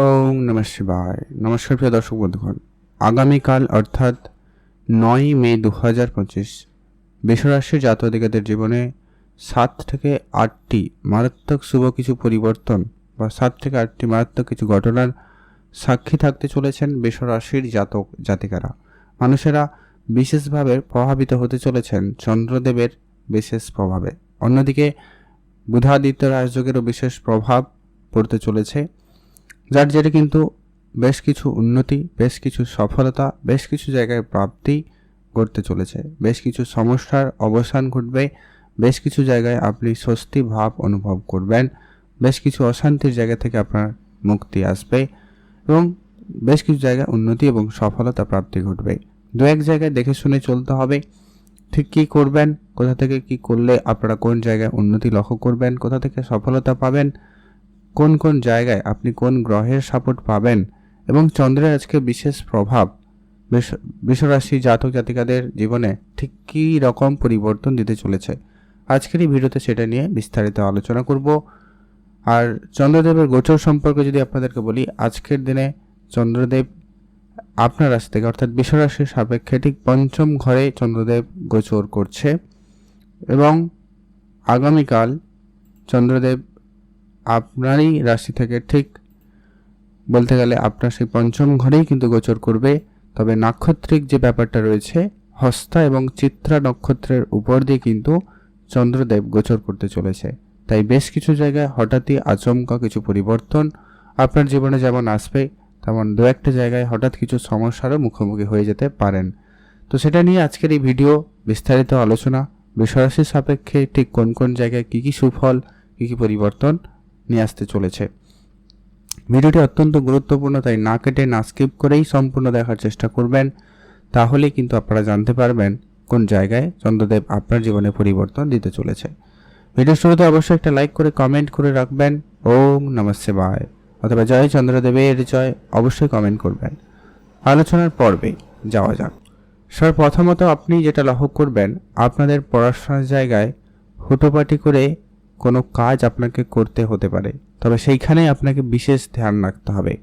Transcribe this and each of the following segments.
ওম নমঃ শিবায়। নমস্কার প্রিয় দর্শক বন্ধুগণ, আগামীকাল অর্থাৎ নয় মে দু হাজার পঁচিশ বিশ্বরাশির জাতদিকাদের জীবনে সাত থেকে আটটি মারাত্মক শুভ কিছু পরিবর্তন বা সাত থেকে আটটি মারাত্মক কিছু ঘটনার সাক্ষী থাকতে চলেছেন বিশ্বরাশির জাতক জাতিকারা। মানুষেরা বিশেষভাবে প্রভাবিত হতে চলেছেন চন্দ্রদেবের বিশেষ প্রভাবে। অন্যদিকে বুধাদিত্য রাজযোগেরও বিশেষ প্রভাব পড়তে চলেছে। যার জেরে কিন্তু বেশ কিছু উন্নতি, বেশ কিছু সফলতা, বেশ কিছু জায়গায় প্রাপ্তি ঘটতে চলেছে। বেশ কিছু সমস্যার অবসান ঘটবে, বেশ কিছু জায়গায় আপনি স্বস্তি ভাব অনুভব করবেন, বেশ কিছু অশান্তির জায়গা থেকে আপনার মুক্তি আসবে এবং বেশ কিছু জায়গায় উন্নতি এবং সফলতা প্রাপ্তি ঘটবে। দু এক জায়গায় দেখে শুনে চলতে হবে, ঠিক কী করবেন, কোথা থেকে কি করলে আপনারা কোন জায়গায় উন্নতি লক্ষ্য করবেন, কোথা থেকে সফলতা পাবেন কোন কোন জায়গায় আপনি কোন গ্রহের সাপোর্ট পাবেন এবং চন্দ্রের আজকে বিশেষ প্রভাব বিশ- বিশ্বরাশি জাতক জাতিকাদের জীবনে ঠিক কী রকম পরিবর্তন দিতে চলেছে? আজকের এই ভিডিওতে সেটা নিয়ে বিস্তারিত আলোচনা করব। আর চন্দ্রদেবের গোচর সম্পর্কে যদি আপনাদেরকে বলি, আজকের দিনে চন্দ্রদেব আপনার রাশি থেকে, অর্থাৎ বিশ্বরাশির সাপেক্ষে ঠিক পঞ্চম ঘরে চন্দ্রদেব গোচর করছে এবং আগামীকাল চন্দ্রদেব আপনারই রাশি থেকে ঠিক। বলতে গেলে আপনার সেই পঞ্চম ঘরেই কিন্তু গোচর করবে। তবে নাক্ষত্রিক যে ব্যাপারটা রয়েছে, হস্তা এবং চিত্রা নক্ষত্রের উপর দিয়ে কিন্তু চন্দ্রদেব গোচর করতে চলেছে। তাই বেশ কিছু জায়গায় হঠাৎই আচমকা কিছু পরিবর্তন। আপনার জীবনে যেমন আসবে, তেমন দু একটা জায়গায় হঠাৎ কিছু সমস্যারও মুখোমুখি হয়ে যেতে পারেন। তো সেটা নিয়ে আজকের এই ভিডিও, বিস্তারিত আলোচনা বিষয়রাশির সাপেক্ষে ঠিক কোন কোন জায়গায় কী কী সুফল, কী কী পরিবর্তন নিয়ে আসতে চলেছে। ভিডিওটি অত্যন্ত গুরুত্বপূর্ণ, তাই না কেটে, না স্কিপ করেই সম্পূর্ণ দেখার চেষ্টা করবেন। তাহলেই কিন্তু আপনারা জানতে পারবেন কোন জায়গায় চন্দ্রদেব আপনার জীবনে পরিবর্তন দিতে চলেছে। ভিডিও শুরুতে অবশ্যই একটা লাইক করে, কমেন্ট করে রাখবেন। ওম নমস্তে বায় অথবা জয় চন্দ্রদেবের জয় অবশ্যই কমেন্ট করবেন। আলোচনার পর্বে যাওয়া যাক। স্যার, প্রথমত আপনি যেটা লক্ষ্য করবেন, আপনাদের পড়াশোনার জায়গায় হুটোপাটি করে কোনো কাজ আপনাকে করতে হতে পারে। তবে সেইখানেই আপনাকে বিশেষ ধ্যান রাখতে হবে।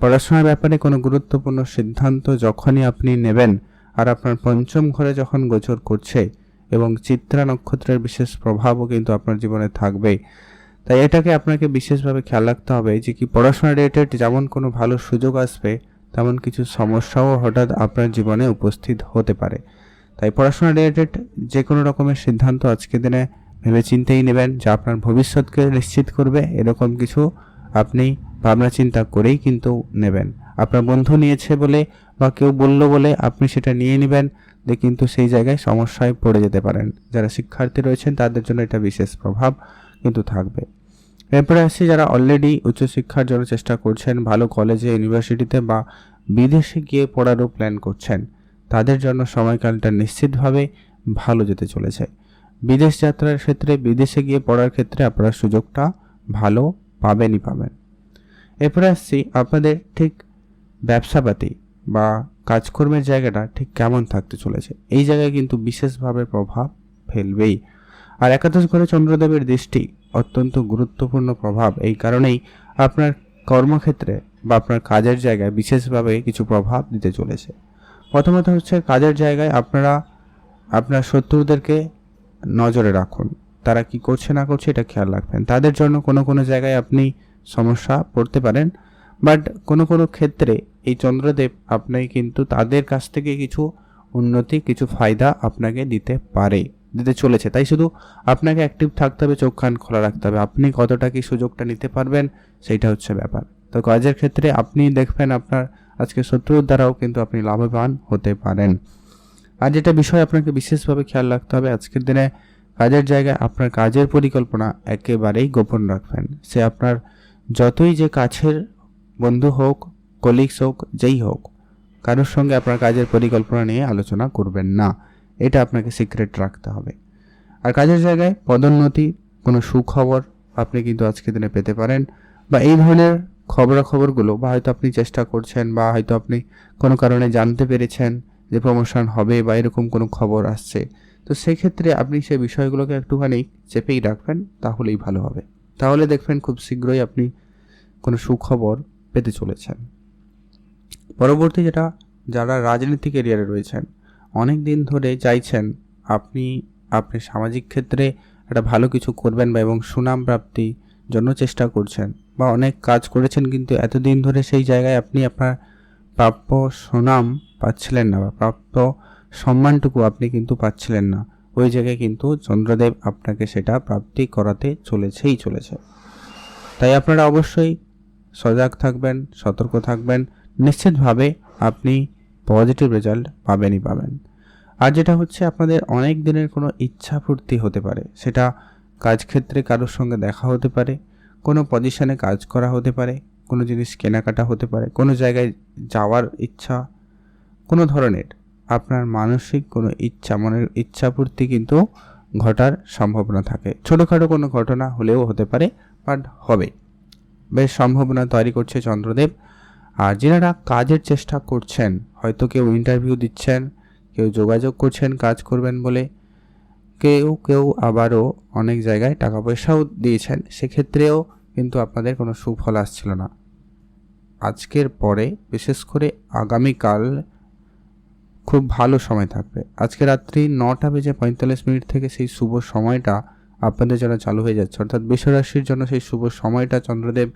পড়াশোনার ব্যাপারে কোনো গুরুত্বপূর্ণ সিদ্ধান্ত যখনই আপনি নেবেন আর আপনার পঞ্চম ঘরে যখন গোচর করছে এবং চিত্রা নক্ষত্রের বিশেষ প্রভাবও কিন্তু আপনার জীবনে থাকবে। তাই এটাকে আপনাকে বিশেষভাবে খেয়াল রাখতে হবে যে কি পড়াশোনা রিলেটেড যেমন কোনো ভালো সুযোগ আসবে, তেমন কিছু সমস্যাও হঠাৎ আপনার জীবনে উপস্থিত হতে পারে। তাই পড়াশোনা রিলেটেড যে কোনো রকমের সিদ্ধান্ত আজকের দিনে ভেবে চিন্তেই নেবেন যা আপনার ভবিষ্যৎকে নিশ্চিত করবে, এরকম কিছু আপনি ভাবনা চিন্তা করেই কিন্তু নেবেন। আপনার বন্ধু নিয়েছে বলে বা কেউ বলল বলে আপনি সেটা নিয়ে নেবেন যে কিন্তু সেই জায়গায় সমস্যায় পড়ে যেতে পারেন। যারা শিক্ষার্থী রয়েছেন, তাদের জন্য এটা বিশেষ প্রভাব কিন্তু থাকবে। এরপরে আসছি যারা অলরেডি উচ্চশিক্ষার জন্য চেষ্টা করছেন, ভালো কলেজে ইউনিভার্সিটিতে বা বিদেশে গিয়ে পড়ারও প্ল্যান করছেন, তাদের জন্য সময়কালটা নিশ্চিতভাবে ভালো যেতে চলেছে। বিদেশ যাত্রার ক্ষেত্রে, বিদেশে গিয়ে পড়ার ক্ষেত্রে আপনারা সুযোগটা ভালো পাবেনই পাবেন। এরপরে আসছি আপনাদের ঠিক ব্যবসাপাতি বা কাজকর্মের জায়গাটা ঠিক কেমন থাকতে চলেছে। এই জায়গায় কিন্তু বিশেষভাবে প্রভাব ফেলবেই। আর একাদশ ঘরে চন্দ্রদেবের দৃষ্টি অত্যন্ত গুরুত্বপূর্ণ প্রভাব। এই কারণেই আপনার কর্মক্ষেত্রে বা আপনার কাজের জায়গায় বিশেষভাবে কিছু প্রভাব দিতে চলেছে। প্রথমত হচ্ছে কাজের জায়গায় আপনারা, আপনার শত্রুদেরকে নজরে রাখুন। তারা কি করছে না করছে এটা খেয়াল রাখবেন। তাদের জন্য কোনো কোনো জায়গায় আপনি সমস্যা পড়তে পারেন বাট কোনো কোনো ক্ষেত্রে এই চন্দ্রদেব আপনাকে কিন্তু তাদের কাছ থেকে কিছু উন্নতি, কিছু ফায়দা আপনাকে দিতে পারে, দিতে চলেছে। তাই শুধু আপনাকে অ্যাক্টিভ থাকতে হবে, চোখ কান খোলা রাখতে হবে। আপনি কতটা কি সুযোগটা নিতে পারবেন, সেইটা হচ্ছে ব্যাপার। তো কাজের ক্ষেত্রে আপনি দেখবেন আপনার আজকে শত্রুর দ্বারাও কিন্তু আপনি লাভবান হতে পারেন। আর যেটা বিষয় আপনাকে বিশেষভাবে খেয়াল রাখতে হবে, আজকের দিনে কাজের জায়গায় আপনার কাজের পরিকল্পনা একেবারেই গোপন রাখবেন। সে আপনার যতই যে কাছের বন্ধু হোক কলিগস হোক, যেই হোক, কারোর সঙ্গে আপনার কাজের পরিকল্পনা নিয়ে আলোচনা করবেন না। এটা আপনাকে সিক্রেট রাখতে হবে। আর কাজের জায়গায় পদোন্নতি, কোনো সুখবর আপনি কিন্তু আজকে দিনে পেতে পারেন বা এই ধরনের খবরাখবরগুলো বা হয়তো আপনি চেষ্টা করছেন বা হয়তো আপনি কোনো কারণে জানতে পেরেছেন যে প্রমোশন হবে বা এরকম কোনো খবর আসছে, তো সেক্ষেত্রে আপনি সেই বিষয়গুলোকে একটুখানি চেপেই রাখবেন, তাহলেই ভালো হবে। তাহলে দেখবেন খুব শীঘ্রই আপনি কোনো সুখবর পেতে চলেছেন। পরবর্তী যেটা, যারা রাজনীতিক এরিয়ারে রয়েছেন, অনেক দিন ধরে চাইছেন আপনি আপনি সামাজিক ক্ষেত্রে একটা ভালো কিছু করবেন বা এবং সুনাম প্রাপ্তি জন্য চেষ্টা করছেন বা অনেক কাজ করেছেন, কিন্তু এতদিন ধরে সেই জায়গায় আপনি আপনার প্রাপ্য সুনাম পাচ্ছিলেন না বা প্রাপ্য সম্মানটুকু আপনি কিন্তু পাচ্ছিলেন না। ওই জায়গায় কিন্তু চন্দ্রদেব আপনাকে সেটা প্রাপ্তি করাতে চলেছেই চলেছে। তাই আপনারা অবশ্যই সজাগ থাকবেন, সতর্ক থাকবেন, নিশ্চিতভাবে আপনি পজিটিভ রেজাল্ট পাবেনই পাবেন। আর যেটা হচ্ছে আপনাদের অনেক দিনের কোনো ইচ্ছা পূর্তি হতে পারে, সেটা কাজক্ষেত্রে কারোর সঙ্গে দেখা হতে পারে, কোনো পজিশনে কাজ করা হতে পারে কোনো জিনিস কেনাকাটা হতে পারে, কোনো জায়গায় যাওয়ার ইচ্ছা, কোনো ধরনের আপনার মানসিক কোনো ইচ্ছা, মনের ইচ্ছা পূর্তি কিন্তু ঘটার সম্ভাবনা থাকে। ছোটোখাটো কোনো ঘটনা হলেও হতে পারে বাট হবে। বেশ সম্ভাবনা তৈরি করছে চন্দ্রদেব। আর যারা কাজের চেষ্টা করছেন, হয়তো কেউ ইন্টারভিউ দিচ্ছেন, কেউ যোগাযোগ করছেন, কাজ করবেন বলে, কেউ কেউ আবারও অনেক জায়গায় টাকা পয়সাও দিয়েছেন, সেক্ষেত্রেও কিন্তু আপনাদের কোনো সুফল আসছিল না। আজকের পরে, বিশেষ করে আগামীকাল, খুব ভালো সময় থাকবে। আজকে রাত্রি নটা বেজে পঁয়তাল্লিশ মিনিট থেকে সেই শুভ সময়টা আপনাদের জন্য চালু হয়ে যাচ্ছে। অর্থাৎ বিশ্বরাশির জন্য সেই শুভ সময়টা চন্দ্রদেব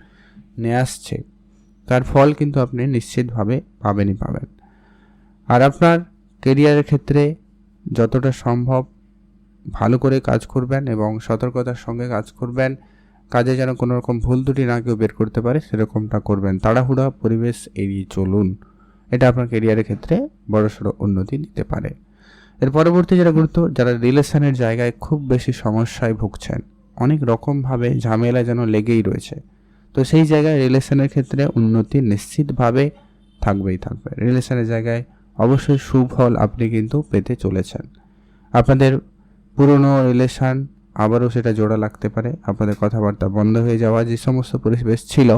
নিয়ে আসছে। তার ফল কিন্তু আপনি নিশ্চিতভাবে পাবেনই পাবেন। আর আপনার কেরিয়ারের ক্ষেত্রে যতটা সম্ভব ভালো করে কাজ করবেন এবং সতর্কতার সঙ্গে কাজ করবেন। কাজে যেন কোনো রকম ভুল ত্রুটি না কেউ বের করতে পারে, সেরকমটা করবেন। তাড়াহুড়া পরিবেশ এড়িয়ে চলুন। এটা আপনার কেরিয়ারের ক্ষেত্রে বড়সড় উন্নতি দিতে পারে। এর পরবর্তী যারা গুরুত্ব, যারা রিলেশনের জায়গায় খুব বেশি সমস্যায় ভুগছেন, অনেক রকমভাবে ঝামেলা যেন লেগেই রয়েছে। তো সেই জায়গায় রিলেশনের ক্ষেত্রে উন্নতি নিশ্চিতভাবে থাকবেই থাকবে। রিলেশনের জায়গায় অবশ্যই সুফল আপনি কিন্তু পেতে চলেছেন। আপনাদের পুরনো রিলেশান আবারও সেটা জোড়া লাগতে পারে। আপনাদের কথাবার্তা বন্ধ হয়ে যাওয়া যে সমস্ত পরিবেশ ছিল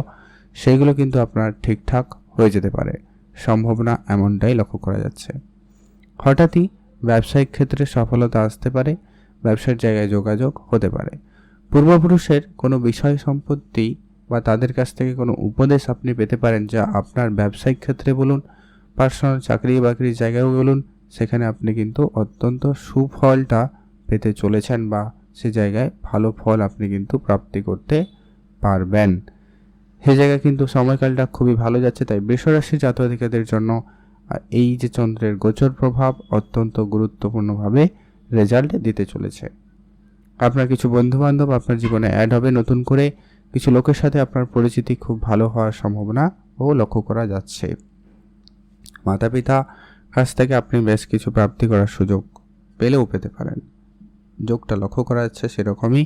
সেইগুলো কিন্তু আপনার ঠিকঠাক হয়ে যেতে পারে। সম্ভাবনা এমনটাই লক্ষ্য করা যাচ্ছে। হঠাৎই ব্যবসায়িক ক্ষেত্রে সফলতা আসতে পারে, ব্যবসার জায়গায় যোগাযোগ হতে পারে। পূর্বপুরুষের কোনো বিষয় সম্পত্তি বা তাদের কাছ থেকে কোনো উপদেশ আপনি পেতে পারেন যা আপনার ব্যবসায়িক ক্ষেত্রে বলুন, পার্সোনাল চাকরি বাকরির জায়গায়ও বলুন, সেখানে আপনি কিন্তু অত্যন্ত সুফলটা পেতে চলেছেন বা সে জায়গায় ভালো ফল আপনি কিন্তু প্রাপ্তি করতে পারবেন। সে জায়গায় কিন্তু সময়কালটা খুবই ভালো যাচ্ছে, তাই বৃষরাশি জাতকাদের জন্য এই যে চন্দ্রের গোচর প্রভাব অত্যন্ত গুরুত্বপূর্ণভাবে রেজাল্ট দিতে চলেছে। আপনার কিছু বন্ধুবান্ধব আপনার জীবনে অ্যাড হবে, নতুন করে কিছু লোকের সাথে আপনার পরিচিতি খুব ভালো হওয়ার সম্ভাবনা ও লক্ষ্য করা যাচ্ছে। মাতা পিতা কাছ থেকে আপনি বেশ কিছু প্রাপ্তি করার সুযোগ পেলেও পেতে পারেন। যোগটা লক্ষ্য করা যাচ্ছে সেরকমই।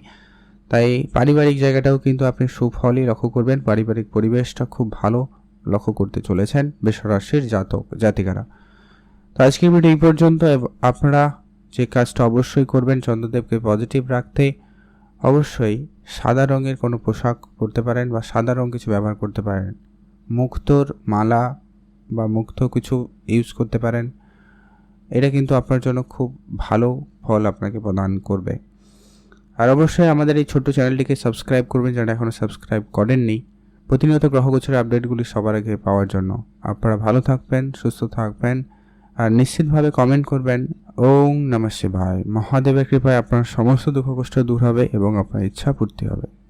তাই পারিবারিক জায়গাটাও কিন্তু আপনি সুফলই লক্ষ্য করবেন। পারিবারিক পরিবেশটা খুব ভালো লক্ষ্য করতে চলেছেন বেসরাশির জাতক, জাতিকারা। তো আজকের ভিডিও এই পর্যন্ত। আপনারা যে কাজটা অবশ্যই করবেন চন্দ্রদেবকে পজিটিভ রাখতে। অবশ্যই সাদা রঙের কোনো পোশাক পরতে পারেন বা সাদা রঙ কিছু ব্যবহার করতে পারেন। মুক্তোর মালা বা মুক্ত কিছু ইউজ করতে পারেন। এটা কিন্তু আপনার জন্য খুব ভালো ফল আপনাকে প্রদান করবে। আর অবশ্যই আমাদের এই ছোট্ট চ্যানেলটিকে সাবস্ক্রাইব করবেন যারা এখনও সাবস্ক্রাইব করেননি। প্রতিনিয়ত গ্রহগোচরের আপডেটগুলি সবার আগে পাওয়ার জন্য। আপনারা ভালো থাকবেন, সুস্থ থাকবেন, আর নিশ্চিতভাবে কমেন্ট করবেন, ওং নমঃ শিবায় মহাদেবের কৃপায় আপনার সমস্ত দুঃখ কষ্ট দূর হবে এবং আপনার ইচ্ছা পূর্তি হবে।